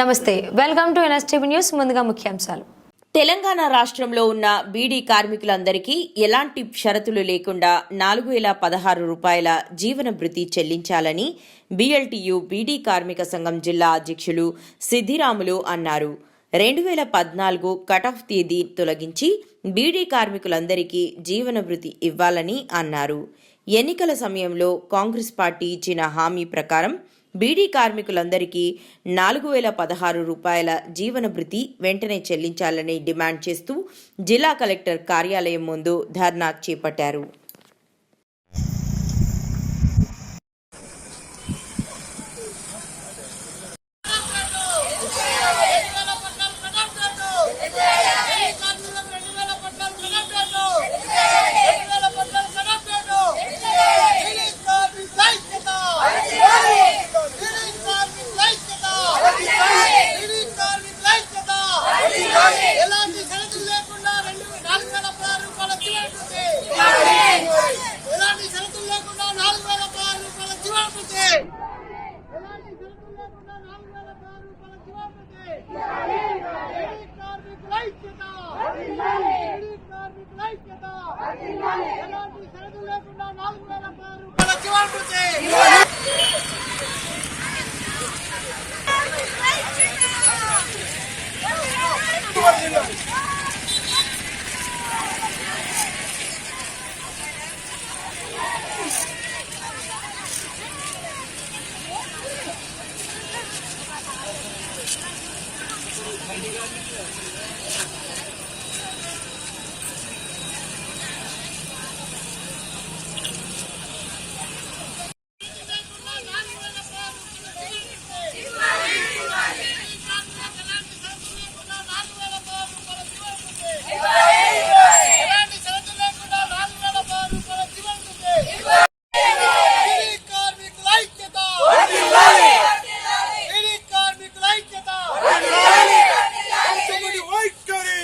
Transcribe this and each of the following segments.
నమస్తే welcome to NSTV news. ముందుగా ముఖ్యాంశాలు. తెలంగాణ రాష్ట్రంలో ఉన్న బీడీ కార్మికులందరికీ ఎలాంటి షరతులు లేకుండా నాలుగు వేల పదహారు రూపాయల జీవన భృతి చెల్లించాలని బీఎల్టీయు బీడీ కార్మిక సంఘం జిల్లా అధ్యక్షులు సిద్ధిరాములు అన్నారు. రెండు వేల పద్నాలుగు కటాఫ్ తేదీ తొలగించి బీడీ కార్మికులందరికీ జీవన భృతి ఇవ్వాలని అన్నారు. ఎన్నికల సమయంలో కాంగ్రెస్ పార్టీ ఇచ్చిన హామీ ప్రకారం బీడీ కార్మికులందరికీ నాలుగు వేల పదహారు రూపాయల జీవన భృతి వెంటనే చెల్లించాలని డిమాండ్ చేస్తూ జిల్లా కలెక్టర్ కార్యాలయం ముందు ధర్నా చేపట్టారు. ఎలాంటి షరతులు లేకుండా నాలుగు వేల రూపాయల జీవనభృతి బీడీ కార్మికుల ఐక్యత బీడీ కార్మికుల ఐక్యత ఎలాంటి షరతులు లేకుండా నాలుగు వేల పదహారు రూపాయల జీవనభృతి ఎలాంటి షరతులు లేకుండా నాలుగు వేల పదహారు రూపాయల జీవనభృతి బీడీ కార్మికుల ఐక్యత బీడీ కార్మికుల ఐక్యత ప్రభుత్వం వైఖరి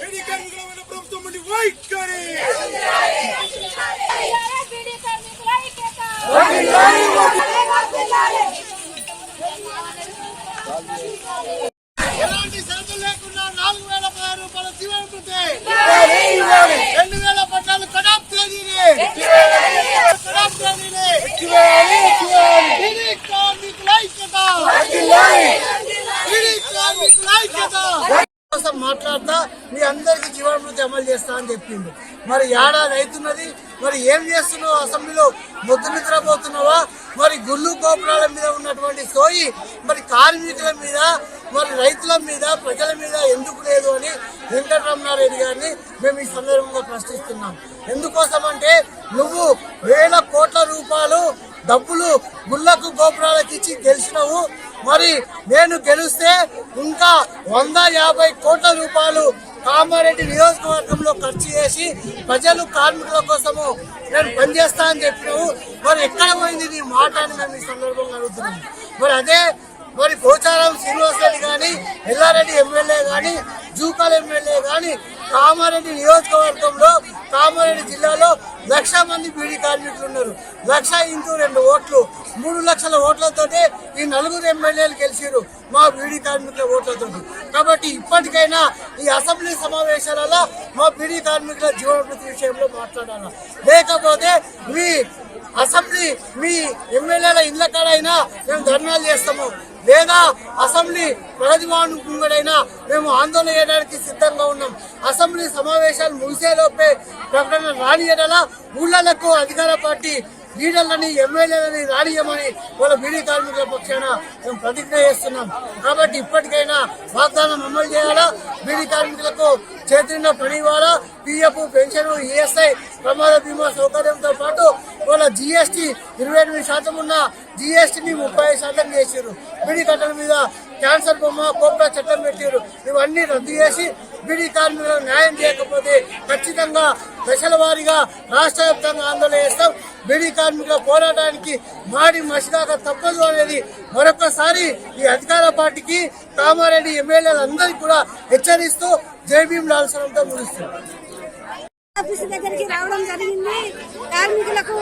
బీడీ కార్మికుల మీద ప్రభుత్వం నుండి వైఖరి బీడీ కార్మికుల ఐక్యత ఎలాంటి షరతులు లేకుండా నాలుగు వేల పదహారు రూపాయల జీవనభృతి రెండు వేల కడాప్ తేదీని. కడాప్ తేదీని. కార్మికుల ఐక్యత. కార్మికుల ఐక్యత. కోసం మాట్లాడతా మీ అందరికి జీవనభృతి అమలు చేస్తా అని చెప్పిండు. మరి ఏడాది అవుతున్నది మరి ఏం చేస్తున్నావు అసెంబ్లీలో? ముద్దు నిద్రపోతున్నావా? మరి గుళ్ళు గోపురాల మీద ఉన్నటువంటి సోయి మరి కార్మికుల మీద మరి రైతుల మీద ప్రజల మీద ఎందుకు లేదు అని వెంకటరమణారెడ్డి గారిని మేము ఈ సందర్భంగా ప్రశ్నిస్తున్నాం. ఎందుకోసం అంటే నువ్వు వేల కోట్ల రూపాయలు డబ్బులు గుళ్ళకు గోపురాలకు ఇచ్చి గెలిచినవు. మరి నేను గెలిస్తే ఇంకా వంద యాభై కోట్ల రూపాయలు కామారెడ్డి నియోజకవర్గంలో ఖర్చు చేసి ప్రజలు కార్మికుల కోసము నేను పనిచేస్తా అని చెప్పినావు. మరి ఎక్కడ పోయింది నీ మాట అని మేము ఈ సందర్భంగా అడుగుతున్నాం. మరి అదే మరి పోచారం శ్రీనివాసరెడ్డి కానీ ఎల్లారెడ్డి ఎమ్మెల్యే కానీ జూకల్ ఎమ్మెల్యే కానీ కామారెడ్డి నియోజకవర్గంలో కామారెడ్డి జిల్లాలో లక్ష మంది బీడీ కార్మికులు ఉన్నారు. లక్ష ఇంటూ రెండు ఓట్లు. మూడు లక్షల ఓట్లతోటి ఈ నలుగురు ఎమ్మెల్యేలు గెలిచారు మా బీడీ కార్మికుల ఓట్లతో కాబట్టి ఇప్పటికైనా ఈ అసెంబ్లీ సమావేశాలలో మా బీడీ కార్మికుల జీవనభృతి విషయంలో మాట్లాడాలి? లేకపోతే మీ అసెంబ్లీ మీ ఎమ్మెల్యేల ఇళ్ళ కాడైనా మేము ధర్నాలు చేస్తాము. లేదా అసెంబ్లీ ప్రగతి ముంగడైనా మేము ఆందోళన చేయడానికి సిద్ధంగా ఉన్నాం. అసెంబ్లీ సమావేశాలు ముగిసేలోపే ప్రకటన రాని ఎడల ఊళ్ళలకు అధికార పార్టీ లీడర్లని ఎమ్మెల్యేలని రానియమని వాళ్ళ బీడీ కార్మికుల పక్షాన మేము ప్రతిజ్ఞ చేస్తున్నాం. కాబట్టి ఇప్పటికైనా వాగ్దానం అమలు చేయాలా? బీడీ కార్మికులకు చేతిన పని ఇవ్వాలా? పిఎఫ్ పెన్షన్ ఈఎస్ఐ ప్రమాద బీమా సౌకర్యంతో పాటు వాళ్ళ జిఎస్టీ ఇరవై ఎనిమిది శాతం ఉన్న జిఎస్టీని ముప్పై శాతం చేసారు బీడీ కట్టల మీద క్యాన్సర్ బొమ్మ కోప్రా చట్టం పెట్టారు ఇవన్నీ రద్దు చేసి బీడీ కార్మికులకు న్యాయం చేయకపోతే ఖచ్చితంగా దశల వారీగా రాష్ట్ర వ్యాప్తంగా ఆందోళన చేస్తాం. బీడీ కార్మికుల పోరాటానికి మాడి మసిగాక తప్పదు అనేది మరొకసారి ఈ అధికార పార్టీకి కామారెడ్డి ఎమ్మెల్యేలందరికీ కూడా హెచ్చరిస్తూ జై లాల్సనంతో ముగిస్తుంది ఆఫీస్ దగ్గరికి రావడం జరిగింది. కార్మికులకు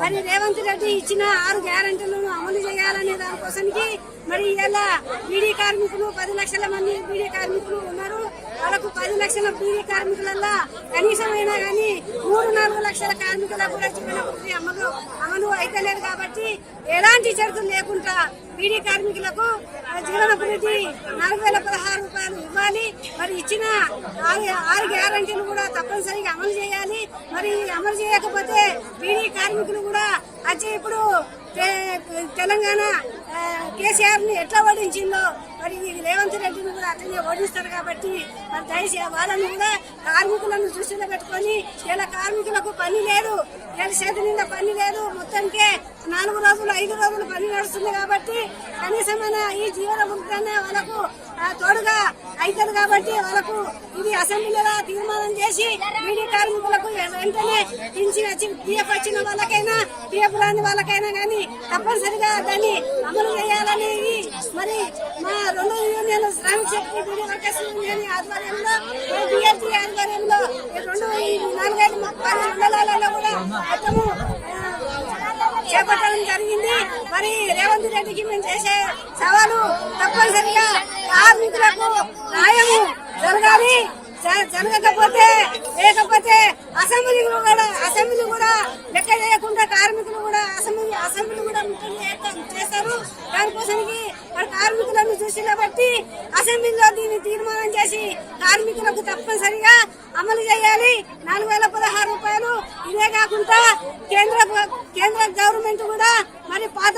మరి రేవంత్ రెడ్డి ఇచ్చిన ఆరు గ్యారంటీలను అమలు చేయాలనే దానికోసానికి మరి ఇలా బీడీ కార్మికులు పది లక్షల మంది బీడీ కార్మికులు ఉన్నారు. వాళ్ళకు పది లక్షల కూలీ కార్మికులల్లో కనీసమైనా కానీ మూడు నాలుగు లక్షల కార్మికులకు కూడా జీవన వృత్తి అమలు అమలు అయితలేదు కాబట్టి ఎలాంటి షరతులు లేకుండా బీడీ కార్మికులకు జీవనభివృద్ధి జీవన నాలుగు వేల పదహారు రూపాయలు ఇవ్వాలి. మరి ఇచ్చిన ఆరు గ్యారంటీలు కూడా తప్పనిసరిగా అమలు చేయాలి. మరి అమలు చేయకపోతే బీడీ కార్మికులు కూడా వచ్చి ఇప్పుడు తెలంగాణ కేసీఆర్ని ఎట్లా ఓడించిందో మరి ఈ రేవంత్ రెడ్డిని కూడా అట్లనే ఓడిస్తారు కాబట్టి మరి దయచేసి వాళ్ళని కూడా కార్మికులను దృష్టిలో పెట్టుకొని ఇలా కార్మికులకు పని లేదు ఇలా చేతి నిండా పని లేదు మొత్తానికే నాలుగు రోజులు ఐదు రోజులు పని నడుస్తుంది కాబట్టి కనీసమైన ఈ జీవన వృత్తినే వాళ్ళకు తోడుగా అవుతుంది కాబట్టి వాళ్ళకు ఇది అసెంబ్లీలో తీర్మానం చేసి మీడియా కార్మికులకు వెంటనే పిలిచి వచ్చి పిఎఫ్ వచ్చిన వాళ్ళకైనా పిఎఫ్ రాని వాళ్ళకైనా కానీ తప్పనిసరిగా దాన్ని అమలు చేయాలనేది మరి మా రెండు యూనియన్లు శ్రామిక శక్తి వర్కర్స్ యూనియన్ ఆధ్వర్యంలో బిఎల్టీ ఆధ్వర్యంలో రెండు నాలుగైదు ముప్పై మండలాలలో కూడా అతను చేపట్టడం జరిగింది. మరి రేవంత్ రెడ్డికి మేము చేసే సవాలు తప్పనిసరిగా కార్మికులకు న్యాయము జరగాలి. జరగకపోతే లేకపోతే అసెంబ్లీ కూడా అసెంబ్లీ కూడా లెక్క చేయకుండా కార్మికులు కూడా అసెంబ్లీ అసెంబ్లీ కూడా చేస్తారు. దానికోసానికి కార్మికులను చూసి బట్టి అసెంబ్లీలో దీన్ని తీర్మానం చేసి కార్మికులకు తప్పనిసరిగా అమలు చేయాలి. నాలుగు వేల పదహారు రూపాయలు ఇదే కాకుండా కేంద్ర కేంద్ర గవర్నమెంట్ కూడా మరి పాత